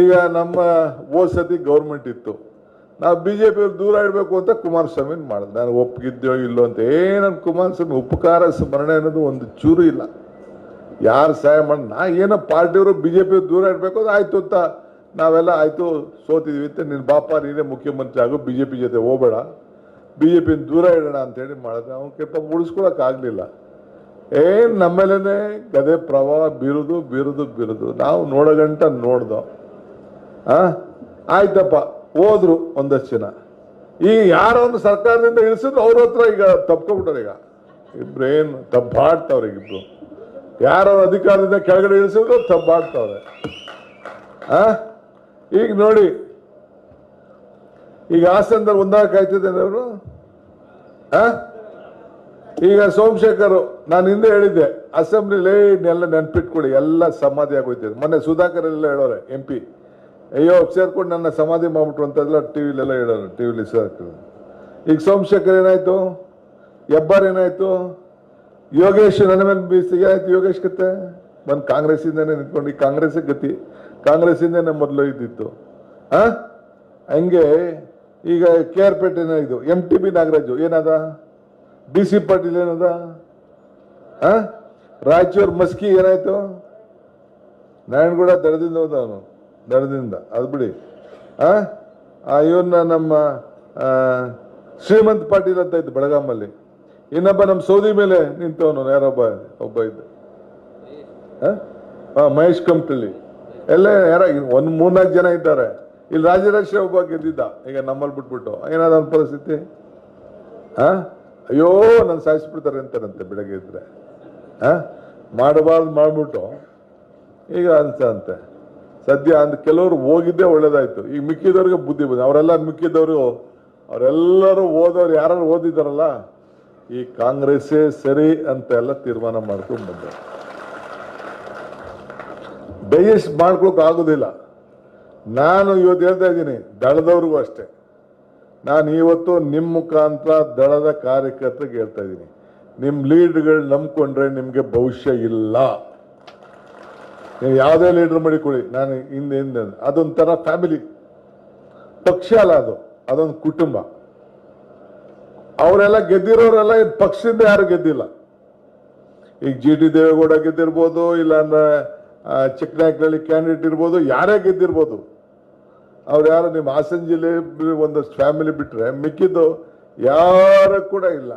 ಈಗ ನಮ್ಮ ಓ ಸತಿ ಗೌರ್ಮೆಂಟ್ ಇತ್ತು. ನಾವು ಬಿ ಜೆ ಪಿಯಲ್ಲಿ ದೂರ ಇಡಬೇಕು ಅಂತ ಕುಮಾರಸ್ವಾಮಿ ಮಾಡಿದೆ. ನಾನು ಒಪ್ಪಿಗಿದ್ದೋ ಇಲ್ಲೋ ಅಂತ. ಏನನ್ ಕುಮಾರಸ್ವಾಮಿ ಉಪಕಾರ ಸ್ಮರಣೆ ಅನ್ನೋದು ಒಂದು ಚೂರು ಇಲ್ಲ. ಯಾರು ಸಹಾಯ ಮಾಡಿ, ನಾ ಏನೋ ಪಾರ್ಟಿಯವರು ಬಿ ಜೆ ದೂರ ಇಡಬೇಕು ಅದು ಆಯಿತು ಅಂತ. ನಾವೆಲ್ಲ ಆಯಿತು, ಸೋತಿದ್ವಿ ಅಂತ. ನಿನ್ನ ಬಾಪ, ನೀನೇ ಮುಖ್ಯಮಂತ್ರಿ ಆಗು ಬಿ ಜೆ ಪಿ ಜೊತೆ ಹೋಗಬೇಡ. ಬಿ ಜೆ ಪಿ ದೂರ ಇಡೋಣ ಅಂತೇಳಿ ಮಾಡಿದ್ರೆ. ಅವ್ನು ಕೆಟ್ಟ ಉಳಿಸ್ಕೊಳಕ್ಕಾಗಲಿಲ್ಲ ಏನು ನಮ್ಮೇಲೆ ಗದೆ ಪ್ರವಾಹ ಬೀರುದು ಬೀರುದು ಬೀರುದು. ನಾವು ನೋಡಗಂಟ ನೋಡ್ದೋ. ಆ ಆಯ್ತಪ್ಪ, ಹೋದ್ರು ಒಂದಷ್ಟು ಜನ. ಈಗ ಯಾರೋ ಒಂದು ಸರ್ಕಾರದಿಂದ ಇಳಿಸಿದ್ರು ಅವ್ರ ಹತ್ರ ಈಗ ತಪ್ಕೊಬಿಟ್ಟಾರೆ ಈಗ. ಇಬ್ರೇನು ತಬ್ಬಾಡ್ತಾವ್ರೆ ಈಗ ಇಬ್ರು. ಯಾರೋ ಅಧಿಕಾರದಿಂದ ಕೆಳಗಡೆ ಇಳಿಸಿದ್ರು ತಬ್ಬಾಡ್ತಾವ್ರೆ ಆ? ಈಗ ನೋಡಿ, ಈಗ ಹಾಸನದಲ್ಲಿ ಆಯ್ತಿದ್ದೇನೆ ಅವರು? ಆ? ಈಗ ಸೋಮಶೇಖರ್, ನಾನು ಹಿಂದೆ ಹೇಳಿದ್ದೆ, ಅಸೆಂಬ್ಲಿಲಿ ಎಲ್ಲ ನೆನ್ಪಿಟ್ಕೊಳ್ಳಿ, ಎಲ್ಲ ಸಮಾಧಿ ಆಗೋಯ್ತದೆ. ಮೊನ್ನೆ ಸುಧಾಕರ್ ಎಲ್ಲ ಹೇಳೋರೆ, ಎಂ ಪಿ. ಅಯ್ಯೋ, ಸೇರ್ಕೊಂಡು ನನ್ನ ಸಮಾಧಿ ಮಾಡ್ಬಿಟ್ರು ಅಂತೆಲ್ಲ ಟಿ ವಿಲೆಲ್ಲ ಹೇಳೋರು ಟಿ ವಿಲಿ ಸೇರ್ಕೊಂಡು ಈಗ ಸೋಮಶೇಖರ್ ಏನಾಯ್ತು? ಹೆಬ್ಬಾರ್ ಏನಾಯ್ತು? ಯೋಗೇಶ್ ನನ್ನ ಮೇಲೆ ಬೀಸಿ ಆಯ್ತು ಯೋಗೇಶ್ ಕತೆ? ಬಂದು ಕಾಂಗ್ರೆಸ್ಸಿಂದನೇ ನಿಂತ್ಕೊಂಡು, ಈ ಕಾಂಗ್ರೆಸ್ ಗತಿ. ಕಾಂಗ್ರೆಸ್ಸಿಂದನೇ ಮೊದಲು ಇದ್ದಿತ್ತು. ಆ? ಹಂಗೆ ಈಗ ಕೆ ಆರ್ ಪೇಟೆ ಇದು, ಎಂ ಟಿ ಬಿ ನಾಗರಾಜು, ಏನದ? ಡಿ ಸಿ ಪಾಟೀಲ್ ಏನದ? ರಾಯಚೂರು ಮಸ್ಕಿ ಏನಾಯ್ತು? ನಾರಾಯಣಗೌಡ ದಡದಿಂದ ಹೋದ ಅವನು ದಡದಿಂದ ಅದು ಬಿಡಿ. ಆ? ಇವನ್ನ ನಮ್ಮ ಶ್ರೀಮಂತ್ ಪಾಟೀಲ್ ಅಂತ ಇದ್ದು ಬೆಳಗಾಮಲ್ಲಿ ಇನ್ನೊಬ್ಬ ನಮ್ಮ ಸೌದಿ ಮೇಲೆ ನಿಂತವನು ಯಾರೊಬ್ಬ ಒಬ್ಬ ಇದ್ದ. ಮಹೇಶ್ ಕಂಪ್ಟಳ್ಳಿ. ಎಲ್ಲ ಯಾರ, ಒಂದ್ ಮೂರ್ನಾಲ್ಕು ಜನ ಇದ್ದಾರೆ. ಇಲ್ಲಿ ರಾಜರಾಜೇಶ್ವರ ಒಬ್ಬ ಗೆದ್ದಿದ್ದ. ಈಗ ನಮ್ಮಲ್ಲಿ ಬಿಟ್ಬಿಟ್ಟು. ಏನಾದ ಒಂದು ಪರಿಸ್ಥಿತಿ? ಆ? ಅಯ್ಯೋ, ನಾನು ಸಾಯಿಸ್ಬಿಡ್ತಾರೆ ಅಂತಾರಂತೆ ಬೆಳಗ್ಗೆ ಇದ್ರೆ ಆ? ಮಾಡಬಾರ್ದು ಮಾಡ್ಬಿಟ್ಟು. ಈಗ ಅಂತೆ. ಸದ್ಯ ಅಂದ್ ಕೆಲವರು ಹೋಗಿದ್ದೇ ಒಳ್ಳೇದಾಯ್ತು. ಈಗ ಮಿಕ್ಕಿದವ್ರಿಗೆ ಬುದ್ಧಿ ಬಂದ ಅವರೆಲ್ಲ ಮಿಕ್ಕಿದವರು, ಅವರೆಲ್ಲರೂ ಓದೋರು ಯಾರು ಓದಿದಾರಲ್ಲ ಈ ಕಾಂಗ್ರೆಸ್ಸೇ ಸರಿ ಅಂತ ಎಲ್ಲ ತೀರ್ಮಾನ ಮಾಡ್ಕೊಂಡು ಬಂದರು ಡೈಜೆಸ್ಟ್ ಮಾಡ್ಕೊಳಕ್ ಆಗುದಿಲ್ಲ. ನಾನು ಇವತ್ತು ಹೇಳ್ತಾ ಇದ್ದೀನಿ, ದಳದವ್ರಿಗೂ ಅಷ್ಟೇ. ನಾನು ಇವತ್ತು ನಿಮ್ಮ ಮುಖಾಂತರ ದಳದ ಕಾರ್ಯಕರ್ತರಿಗೆ ಹೇಳ್ತಾ ಇದ್ದೀನಿ. ನಿಮ್ಮ ಲೀಡ್ಗಳು ನಂಬ್ಕೊಂಡ್ರೆ ನಿಮಗೆ ಭವಿಷ್ಯ ಇಲ್ಲ. ನೀವು ಯಾವುದೇ ಲೀಡರ್ ಮಾಡಿಕೊಳ್ಳಿ ನಾನು ಹಿಂದೆ ಹಿಂದೆ ಅದೊಂಥರ ಫ್ಯಾಮಿಲಿ ಪಕ್ಷ ಅಲ್ಲ ಅದು, ಅದೊಂದು ಕುಟುಂಬ. ಅವರೆಲ್ಲ ಗೆದ್ದಿರೋರೆಲ್ಲ ಪಕ್ಷದಿಂದ ಯಾರು ಗೆದ್ದಿಲ್ಲ. ಈಗ ಜಿ ಟಿ ದೇವೇಗೌಡ ಗೆದ್ದಿರ್ಬೋದು, ಇಲ್ಲಾಂದ್ರೆ ಚಿಕ್ಕನಾಯಕನಹಳ್ಳಿ ಕ್ಯಾಂಡಿಡೇಟ್ ಇರ್ಬೋದು, ಯಾರೇ ಗೆದ್ದಿರ್ಬೋದು. ಅವ್ರು ಯಾರು, ನಿಮ್ಮ ಹಾಸನ ಜಿಲ್ಲೆ ಒಂದಷ್ಟು ಫ್ಯಾಮಿಲಿ ಬಿಟ್ಟರೆ ಮಿಕ್ಕಿದ್ದು ಯಾರು ಕೂಡ ಇಲ್ಲ.